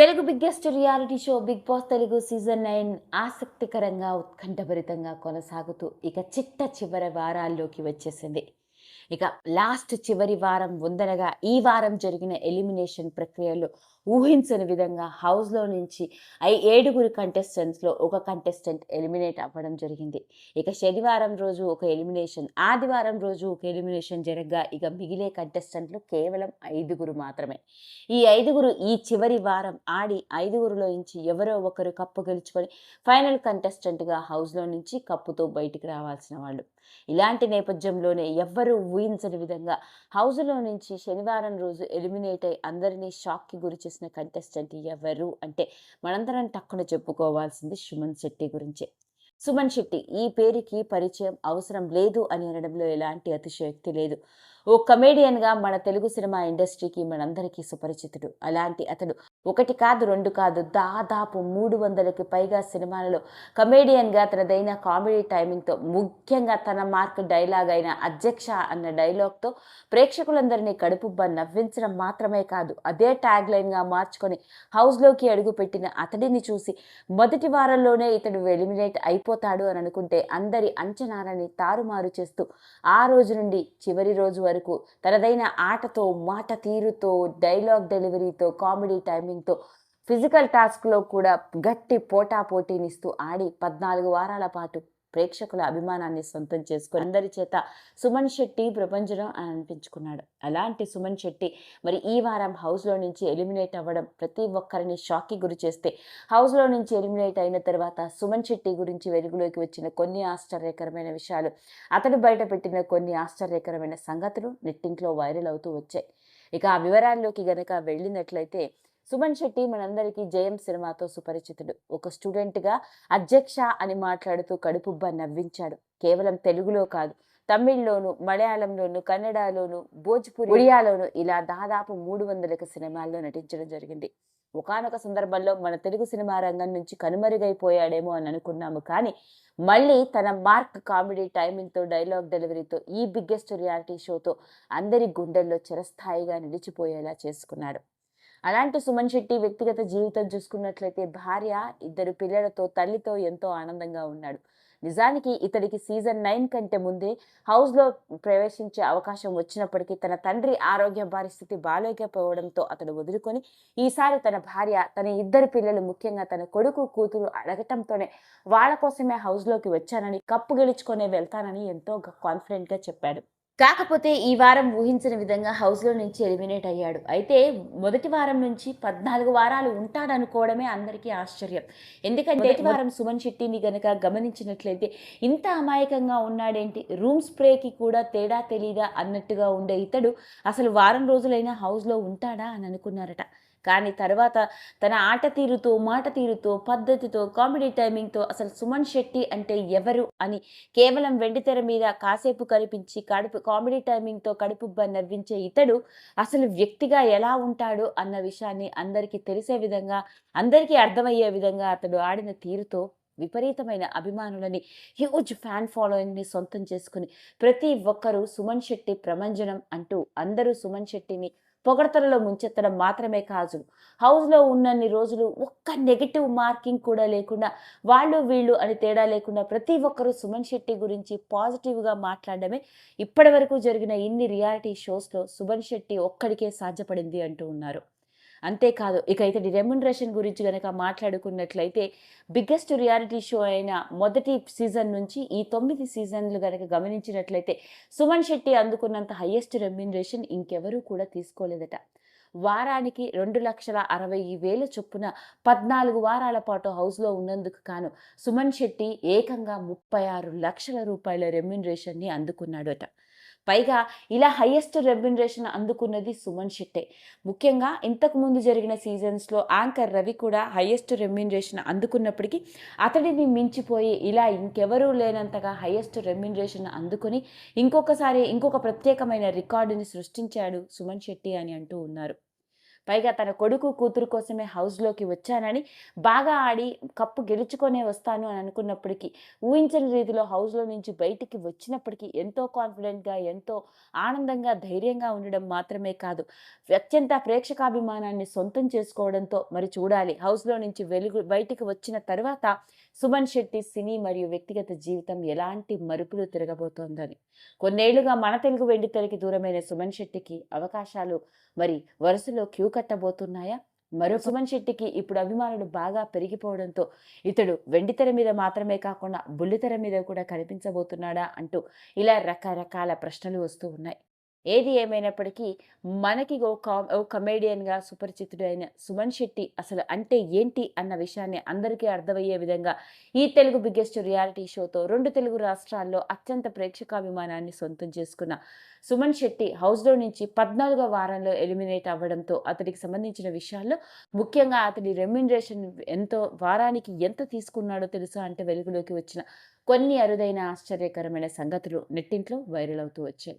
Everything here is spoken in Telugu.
Telugu biggest reality show Bigg Boss Telugu season nine ఆసక్తికరంగా ఉత్కంఠభరితంగా కొనసాగుతూ ఇక చిట్ట చివరి వారాల్లోకి వచ్చేసింది. ఇక లాస్ట్ చివరి వారం ఉందనగా ఈ వారం జరిగిన ఎలిమినేషన్ ప్రక్రియలో ఊహించని విధంగా హౌస్లో నుంచి ఐ ఏడుగురు కంటెస్టెంట్స్లో ఒక కంటెస్టెంట్ ఎలిమినేట్ అవ్వడం జరిగింది. ఇక శనివారం రోజు ఒక ఎలిమినేషన్ ఆదివారం రోజు ఒక ఎలిమినేషన్ జరగగా ఇక మిగిలే కంటెస్టెంట్లు కేవలం ఐదుగురు మాత్రమే. ఈ ఐదుగురు ఈ చివరి వారం ఆడి ఐదుగురులో నుంచి ఎవరో ఒకరు కప్పు గెలుచుకొని ఫైనల్ కంటెస్టెంట్గా హౌస్లో నుంచి కప్పుతో బయటికి రావాల్సిన వాళ్ళు. ఇలాంటి నేపథ్యంలోనే ఎవ్వరూ ఊహించని విధంగా. హౌస్లో నుంచి శనివారం రోజు ఎలిమినేట్ అయి అందరినీ షాక్కి గురి చేసిన కంటెస్టెంట్ ఎవరు అంటే మనందరం టక్కున చెప్పుకోవాల్సింది సుమన్ శెట్టి గురించే. సుమన్ శెట్టి ఈ పేరుకి పరిచయం అవసరం లేదు అని అనడంలో ఎలాంటి అతిశయోక్తి లేదు. ఓ కమేడియన్గా మన తెలుగు సినిమా ఇండస్ట్రీకి మనందరికీ సుపరిచితుడు. అలాంటి అతడు ఒకటి కాదు రెండు కాదు దాదాపు మూడు వందలకి పైగా సినిమాలలో కమేడియన్గా తనదైన కామెడీ టైమింగ్తో ముఖ్యంగా తన మార్క్ డైలాగ్ అయిన అధ్యక్ష అన్న డైలాగ్తో ప్రేక్షకులందరినీ కడుపుబ్బ నవ్వించడం మాత్రమే కాదు అదే ట్యాగ్ లైన్గా మార్చుకొని హౌస్లోకి అడుగుపెట్టిన అతడిని చూసి మొదటి వారంలోనే ఇతడు ఎలిమినేట్ అయిపోతాడు అని అనుకుంటే అందరి అంచనాలని తారుమారు చేస్తూ ఆ రోజు నుండి చివరి రోజు వరకు తనదైన ఆటతో మాట తీరుతో డైలాగ్ డెలివరీతో కామెడీ టైమింగ్తో ఫిజికల్ టాస్క్లో కూడా గట్టి పోటా పోటీనిస్తూ ఆడి పద్నాలుగు వారాల పాటు ప్రేక్షకుల అభిమానాన్ని సొంతం చేసుకుని అందరి చేత సుమన్ శెట్టి ప్రపంచం అని అనిపించుకున్నాడు. అలాంటి సుమన్ శెట్టి మరి ఈ వారం హౌస్లో నుంచి ఎలిమినేట్ అవ్వడం ప్రతి ఒక్కరిని షాక్కి గురి చేస్తే హౌస్లో నుంచి ఎలిమినేట్ అయిన తర్వాత సుమన్ శెట్టి గురించి వెలుగులోకి వచ్చిన కొన్ని ఆశ్చర్యకరమైన విషయాలు అతడు బయట పెట్టిన కొన్ని ఆశ్చర్యకరమైన సంగతులు నెట్టింట్లో వైరల్ అవుతూ వచ్చాయి. ఇక ఆ వివరాల్లోకి గనక వెళ్ళినట్లయితే సుమన్ శెట్టి మనందరికీ జయం సినిమాతో సుపరిచితుడు. ఒక స్టూడెంట్గా అధ్యక్ష అని మాట్లాడుతూ కడుపుబ్బ నవ్వించాడు. కేవలం తెలుగులో కాదు తమిళ్ళోను మలయాళంలోను కన్నడలోను భోజ్పురి ఒడియాలోను ఇలా దాదాపు మూడు వందలకు సినిమాల్లో నటించడం జరిగింది. ఒకానొక సందర్భంలో మన తెలుగు సినిమా రంగం నుంచి కనుమరుగైపోయాడేమో అని అనుకున్నాము కానీ మళ్ళీ తన మార్క్ కామెడీ టైమింగ్తో డైలాగ్ డెలివరీతో ఈ బిగ్గెస్ట్ రియాలిటీ షోతో అందరి గుండెల్లో చిరస్థాయిగా నిలిచిపోయేలా చేసుకున్నాడు. అలాంటి సుమన్ శెట్టి వ్యక్తిగత జీవితం చూసుకున్నట్లయితే భార్య ఇద్దరు పిల్లలతో తల్లితో ఎంతో ఆనందంగా ఉన్నాడు. నిజానికి ఇతడికి సీజన్ నైన్ కంటే ముందే హౌస్లో ప్రవేశించే అవకాశం వచ్చినప్పటికీ తన తండ్రి ఆరోగ్య పరిస్థితి బాలేకపోవడంతో అతడు వదులుకొని ఈసారి తన భార్య తన ఇద్దరు పిల్లలు ముఖ్యంగా తన కొడుకు కూతురు అడగటంతోనే వాళ్ళ కోసమే హౌస్లోకి వచ్చానని కప్పు గెలుచుకొని వెళ్తానని ఎంతో కాన్ఫిడెంట్గా చెప్పాడు. కాకపోతే ఈ వారం ఊహించిన విధంగా హౌస్లో నుంచి ఎలిమినేట్ అయ్యాడు. అయితే మొదటి వారం నుంచి పద్నాలుగు వారాలు ఉంటాడనుకోవడమే అందరికీ ఆశ్చర్యం. ఎందుకంటే మొదటి వారం సుమన్ శెట్టిని గనక గమనించినట్లయితే ఇంత అమాయకంగా ఉన్నాడేంటి? రూమ్ స్ప్రేకి కూడా తేడా తెలీదా అన్నట్టుగా ఉండే ఇతడు అసలు వారం రోజులైనా హౌస్లో ఉంటాడా అని అనుకున్నారట. కానీ తర్వాత తన ఆట తీరుతో మాట తీరుతో పద్ధతితో కామెడీ టైమింగ్తో అసలు సుమన్ శెట్టి అంటే ఎవరు అని కేవలం వెండితెర మీద కాసేపు కనిపించి కడుపు కామెడీ టైమింగ్తో కడుపుబ్బ నవ్వించే ఇతడు అసలు వ్యక్తిగా ఎలా ఉంటాడు అన్న విషయాన్ని అందరికీ తెలిసే విధంగా అందరికీ అర్థమయ్యే విధంగా అతడు ఆడిన తీరుతో విపరీతమైన అభిమానులని హ్యూజ్ ఫ్యాన్ ఫాలోయింగ్ని సొంతం చేసుకుని ప్రతి ఒక్కరూ సుమన్ శెట్టి ప్రమంజనం అంటూ అందరూ సుమన్ శెట్టిని పొగడతలలో ముంచెత్తడం మాత్రమే కాదు. హౌస్లో ఉన్నన్ని రోజులు ఒక్క నెగిటివ్ మార్కింగ్ కూడా లేకుండా వాళ్ళు వీళ్ళు అని తేడా లేకుండా ప్రతి ఒక్కరూ సుమన్ శెట్టి గురించి పాజిటివ్గా మాట్లాడడమే ఇప్పటివరకు జరిగిన ఇన్ని రియాలిటీ షోస్లో సుమన్ శెట్టి ఒక్కడికే సాధ్యపడింది అంటూ ఉన్నారు. అంతేకాదు ఇక ఇతడి రెమ్యునరేషన్ గురించి కనుక మాట్లాడుకున్నట్లయితే బిగ్గెస్ట్ రియాలిటీ షో అయిన మొదటి సీజన్ నుంచి ఈ తొమ్మిది సీజన్లు కనుక గమనించినట్లయితే సుమన్ శెట్టి అందుకున్నంత హయ్యెస్ట్ రెమ్యునరేషన్ ఇంకెవరూ కూడా తీసుకోలేదట. వారానికి రెండు లక్షల అరవై వేల చొప్పున పద్నాలుగు వారాల పాటు హౌస్లో ఉన్నందుకు కాను సుమన్ శెట్టి ఏకంగా ముప్పై ఆరు లక్షల రూపాయల రెమ్యునరేషన్ని అందుకున్నాడట. పైగా ఇలా హయ్యెస్ట్ రెమ్యునరేషన్ అందుకున్నది సుమన్ శెట్టే. ముఖ్యంగా ఇంతకుముందు జరిగిన సీజన్స్లో యాంకర్ రవి కూడా హయ్యెస్ట్ రెమ్యునరేషన్ అందుకున్నప్పటికీ అతడిని మించిపోయి ఇలా ఇంకెవరూ లేనంతగా హయ్యెస్ట్ రెమ్యునరేషన్ అందుకొని ఇంకొకసారి ఇంకొక ప్రత్యేకమైన రికార్డుని సృష్టించాడు సుమన్ శెట్టి అని అంటూ ఉన్నారు. పైగా తన కొడుకు కూతురు కోసమే హౌస్లోకి వచ్చానని బాగా ఆడి కప్పు గెలుచుకొనే వస్తాను అని అనుకున్నప్పటికీ ఊహించని రీతిలో హౌస్లో నుంచి బయటికి వచ్చినప్పటికీ ఎంతో కాన్ఫిడెంట్గా ఎంతో ఆనందంగా ధైర్యంగా ఉండడం మాత్రమే కాదు. అత్యంత ప్రేక్షకాభిమానాన్ని సొంతం చేసుకోవడంతో మరి చూడాలి. హౌస్లో నుంచి వెలుగు బయటికి వచ్చిన తర్వాత సుమన్ శెట్టి సినీ మరియు వ్యక్తిగత జీవితం ఎలాంటి మరుపులు తిరగబోతోందని. కొన్నేళ్ళుగా మన తెలుగు వెండితెరకి దూరమైన సుమన్ శెట్టికి అవకాశాలు మరి వరుసలో క్యూ కట్టబోతున్నాయా? మరో సుమన్ శెట్టికి ఇప్పుడు అభిమానులు బాగా పెరిగిపోవడంతో ఇతడు వెండితెర మీద మాత్రమే కాకుండా బుల్లితెర మీద కూడా కనిపించబోతున్నాడా అంటూ ఇలా రకరకాల ప్రశ్నలు వస్తూ ఉన్నాయి. ఏది ఏమైనప్పటికీ మనకి ఓ కా ఓ కమేడియన్గా సుపరిచితుడైన సుమన్ శెట్టి అసలు అంటే ఏంటి అన్న విషయాన్ని అందరికీ అర్థమయ్యే విధంగా ఈ తెలుగు బిగ్గెస్ట్ రియాలిటీ షోతో రెండు తెలుగు రాష్ట్రాల్లో అత్యంత ప్రేక్షకాభిమానాన్ని సొంతం చేసుకున్న సుమన్ శెట్టి హౌస్లో నుంచి పద్నాలుగో వారంలో ఎలిమినేట్ అవ్వడంతో అతడికి సంబంధించిన విషయాల్లో ముఖ్యంగా అతడి రెమ్యునరేషన్ ఎంతో వారానికి ఎంత తీసుకున్నాడో తెలుసా అంటే వెలుగులోకి వచ్చిన కొన్ని అరుదైన ఆశ్చర్యకరమైన సంగతులు నెట్టింట్లో వైరల్ అవుతూ వచ్చాయి.